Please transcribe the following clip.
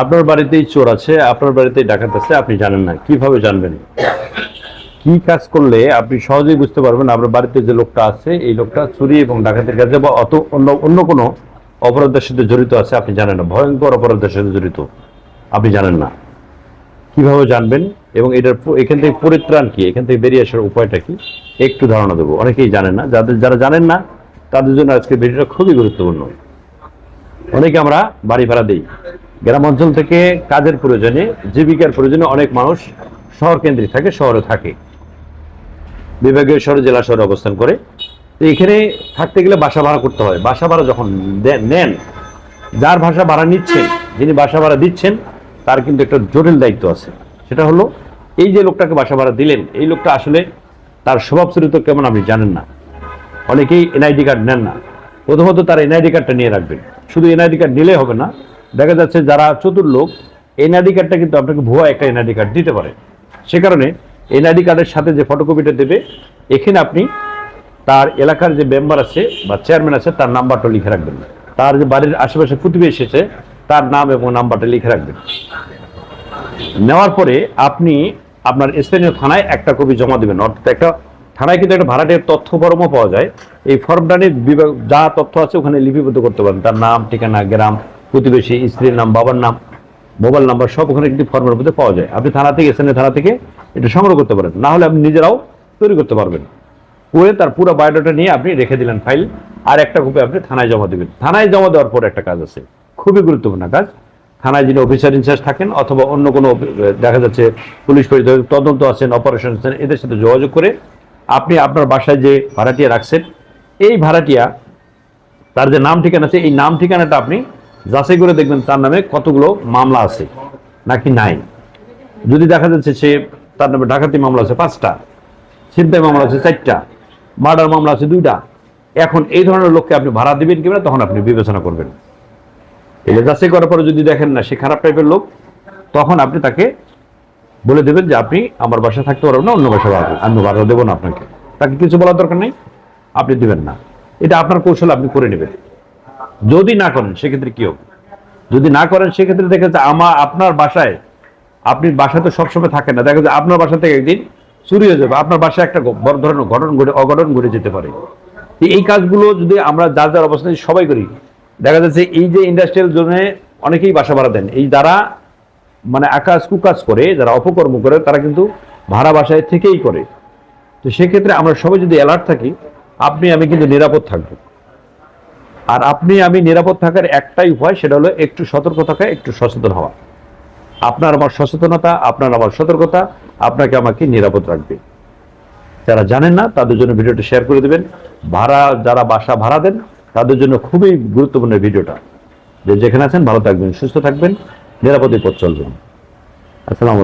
আপনার বাড়িতেই চোর আছে, আপনার বাড়িতেই ডাকাত আছে, আপনি জানেন না। কীভাবে জানবেন? কি কাজ করলে আপনি সহজেই বুঝতে পারবেন আপনার বাড়িতে যে লোকটা আছে, এই লোকটা চুরি এবং ডাকাতের কাছে বা অত অন্য অন্য কোনো অপরাধের সাথে জড়িত আছে, আপনি জানেন না। ভয়ঙ্কর অপরাধের সাথে জড়িত, আপনি জানেন না। কীভাবে জানবেন এবং এটার এখান থেকে পরিত্রাণ কি? এখান থেকে বেরিয়ে আসার উপায়টা কি? একটু ধারণা দেবো। অনেকেই জানেন না। যাদের, যারা জানেন না, তাদের জন্য আজকে ভিডিওটা খুবই গুরুত্বপূর্ণ। অনেকে আমরা বাড়ি ভাড়া দিই। গ্রাম অঞ্চল থেকে কাজের প্রয়োজনে, জীবিকার প্রয়োজনে অনেক মানুষ শহর কেন্দ্রিক থাকে, শহরে থাকে। বিভাগীয় শহরে, জেলা শহরে অবস্থান করে। এখানে থাকতে গেলে বাসা ভাড়া করতে হয়। বাসা ভাড়া যখন নেন, যার ভাষা ভাড়া নিচ্ছেন, যিনি বাসা ভাড়া দিচ্ছেন, তার কিন্তু একটা জটিল দায়িত্ব আছে। সেটা হলো, এই যে লোকটাকে বাসা ভাড়া দিলেন, এই লোকটা আসলে তার স্বভাব চরিত্র কেমন আপনি জানেন না। অনেকেই এনআইডি কার্ড নেন না। প্রথমত তার এনআইডি কার্ডটা নিয়ে রাখবেন। শুধু এনআইডি কার্ড নিলে হবে না দেখা যাচ্ছে যারা চতুর লোক এনআইডি কার্ডটা কিন্তু আপনাকে ভুয়া একটা এনআইডি কার্ড দিতে পারে। সে কারণে এনআইডি কার্ডের সাথে যে ফটোকপিটা দেবে, এখানে আপনি তার এলাকার যে মেম্বার আছে বা চেয়ারম্যান আছে, তার নাম্বারটা লিখে রাখবেন। তার যে বাড়ির আশেপাশে প্রতিবেশী আছে তার নাম এবং নাম্বারটা লিখে রাখবেন। নেওয়ার পরে আপনি আপনার স্থানীয় থানায় একটা কপি জমা দেবেন। অর্থাৎ একটা থানায় কিন্তু একটা ভাড়াটের তথ্য ফর্মও পাওয়া যায়। এই ফর্মটা নিয়ে যা তথ্য আছে, ওখানে লিপিবদ্ধ করতে পারেন। তার নাম, ঠিকানা, গ্রাম প্রতিবেশী, স্ত্রীর নাম, বাবার নাম, মোবাইল নাম্বার সব ওখানে একটি ফর্মের মধ্যে পাওয়া যায়। আপনি থানা থেকে স্থানীয় থানা থেকে এটা সংগ্রহ করতে পারেন। না হলে আপনি নিজেরাও তৈরি করতে পারবেন। করে তার পুরো বায়োডাটা নিয়ে আপনি রেখে দিলেন ফাইল আর একটা কপি আপনি থানায় জমা দেবেন। থানায় জমা দেওয়ার পর একটা কাজ আছে। খুবই গুরুত্বপূর্ণ কাজ। থানায় যিনি অফিসার ইনচার্জ থাকেন অথবা অন্য কোনো দেখা যাচ্ছে পুলিশ পরিচয় তদন্ত আছেন অপারেশন আছেন, এদের সাথে যোগাযোগ করে আপনি আপনার বাসায় যে ভাড়াটিয়া রাখছেন, এই ভাড়াটিয়া, তার যে নাম ঠিকানা আছে, এই নাম ঠিকানাটা আপনি যাচাই করে দেখবেন তার নামে কতগুলো মামলা আছে, নাকি নাই। যদি দেখা যাচ্ছে সে তার নামে ডাকাতি মামলা আছে পাঁচটা, ছিনতাই মামলা আছে চারটা, মার্ডার মামলা আছে দুইটা, এখন এই ধরনের লোককে আপনি ভাড়া দিবেন কিনা তখন আপনি বিবেচনা করবেন। এটা যাচাই করার পরে যদি দেখেন না সে খারাপ টাইপের লোক, তখন আপনি তাকে বলে দেবেন যে আপনি আমার বাসায় থাকতে পারবেন না, অন্য বাসায় দেবেন। আমি ভাড়া দেবো না আপনাকে। তাকে কিছু বলার দরকার নেই, আপনি দেবেন না। এটা আপনার কৌশল, আপনি করে নেবেন। যদি না করেন, সেক্ষেত্রে কি হবে? যদি না করেন, সেক্ষেত্রে দেখা যাচ্ছে আমার আপনার বাসায়, আপনি বাসায় তো সবসময় থাকেন না। দেখা যাচ্ছে আপনার বাসা থেকে একদিন চুরি হয়ে যাবে। আপনার বাসায় একটা বড় ধরনের ঘটন ঘটে, অঘটন ঘটে যেতে পারে। এই কাজগুলো যদি আমরা যার যার অবস্থানে সবাই করি, দেখা যাচ্ছে এই যে ইন্ডাস্ট্রিয়াল জোনে অনেকেই বাসা ভাড়া দেন। এই যারা মানে আকাশ কুকাজ করে, যারা অপকর্ম করে, তারা কিন্তু ভাড়া বাসায় থেকেই করে। তো সেক্ষেত্রে আমরা সবাই যদি অ্যালার্ট থাকি, আপনি, আমি কিন্তু নিরাপদ থাকব। আর আপনি, আমি নিরাপদ থাকার একটাই উপায় সেটা হলো একটু সতর্ক থাকা, একটু সচেতন হওয়া। আপনার আমার সচেতনতা, আপনার আমার সতর্কতা, আপনাকে আমাকে নিরাপদ রাখবে। যারা জানেন না, তাদের জন্য ভিডিওটা শেয়ার করে দেবেন। ভাড়া, যারা বাসা ভাড়া দেন, তাদের জন্য খুবই গুরুত্বপূর্ণ ভিডিওটা। যে যেখানে আছেন, ভালো থাকবেন, সুস্থ থাকবেন, নিরাপদে পথ চলবেন। আসসালামু